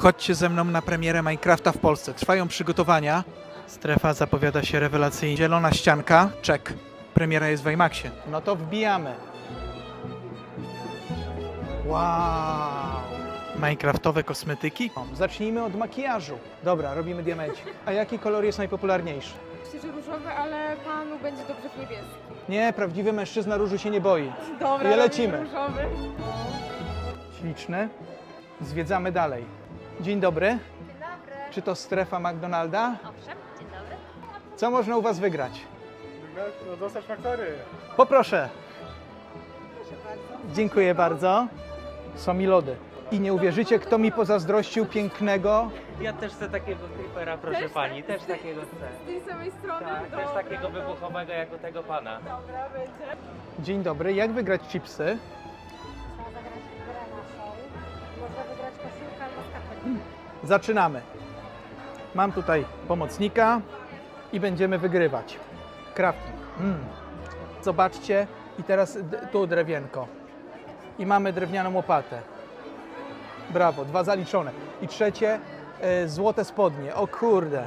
Chodźcie ze mną na premierę Minecrafta w Polsce. Trwają przygotowania. Strefa zapowiada się rewelacyjnie. Zielona ścianka, czek. Premiera jest w IMAXie. No to wbijamy. Wow. Minecraftowe kosmetyki. O, Zacznijmy od makijażu. Dobra, robimy diamencik. A jaki kolor jest najpopularniejszy? Myślę, że różowy, ale panu będzie dobrze w niebieski. Nie, prawdziwy mężczyzna róży się nie boi. Dobra, I lecimy. robimy różowy. Śliczny. Zwiedzamy dalej. Dzień dobry. Dzień dobry. Czy to strefa McDonalda? Owszem, dzień dobry. Co można u Was wygrać? No dostać faktory. Poproszę. Dziękuję bardzo. Są mi lody. I nie uwierzycie, kto mi pozazdrościł pięknego. Ja też chcę takiego creepera, proszę Też pani, tak? też takiego chcę. Z tej samej strony? Tak, też Dobra, takiego wybuchowego jak u tego pana. Dobra, będzie. Dzień dobry. Jak wygrać chipsy? Zaczynamy. Mam tutaj pomocnika i będziemy wygrywać. Crafting. Mm. Zobaczcie. I teraz tu drewienko. I mamy drewnianą łopatę. Brawo, dwa zaliczone. I trzecie, e, złote spodnie. O kurde.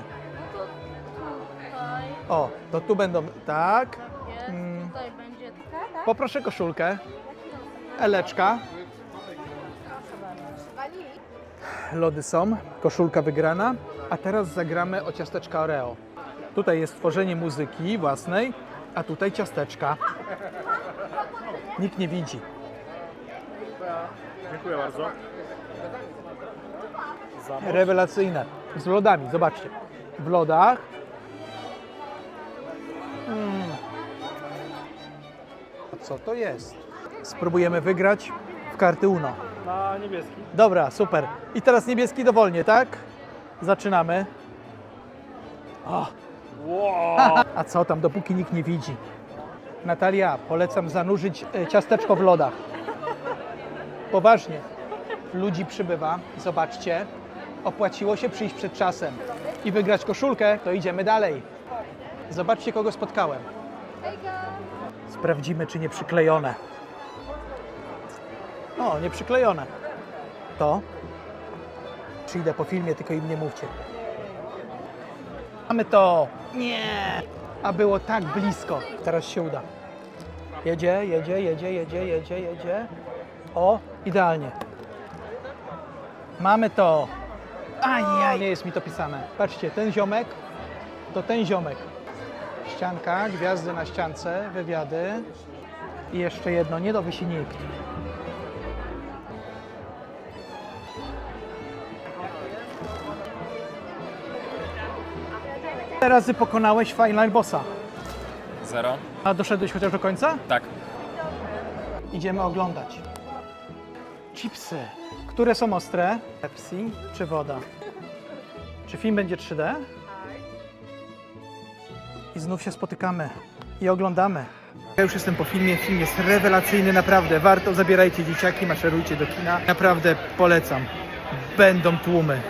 O, to tu będą, tak. jest, Mm. tutaj będzie taka, tak? Poproszę koszulkę. Eleczka. Lody są, koszulka wygrana. A teraz zagramy o ciasteczka Oreo. Tutaj jest tworzenie muzyki własnej, a tutaj ciasteczka. Nikt nie widzi. Dziękuję bardzo. Rewelacyjne. Z lodami, zobaczcie. W lodach. Mm. Co to jest? Spróbujemy wygrać w karty Uno. Na niebieski. Dobra, super. I teraz niebieski dowolnie, tak? Zaczynamy. O, Wow. a co tam, dopóki nikt nie widzi? Natalia, polecam zanurzyć e, ciasteczko w lodach. Poważnie. Ludzi przybywa, zobaczcie. Opłaciło się przyjść przed czasem i wygrać koszulkę, to idziemy dalej. Zobaczcie, kogo spotkałem. Sprawdzimy, czy nie przyklejone. O, nie przyklejone. To. Przyjdę po filmie, tylko im nie mówcie. Mamy to! Nie! A było tak blisko. Teraz się uda. Jedzie, jedzie, jedzie, jedzie, jedzie, jedzie. O, idealnie. Mamy to. Ajaj, nie jest mi to pisane. Patrzcie, ten ziomek to ten ziomek. Ścianka, gwiazdy na ściance, wywiady. I jeszcze jedno, nie dowie się nikt. Razy pokonałeś Final Bossa? Zero? A doszedłeś chociaż do końca? Tak. Idziemy oglądać. Chipsy. Które są ostre? Pepsi czy woda? Czy film będzie 3D? I znów się spotykamy i oglądamy. Ja już jestem po filmie. Film jest rewelacyjny, naprawdę. Warto, zabierajcie dzieciaki, maszerujcie do kina. Naprawdę polecam. Będą tłumy.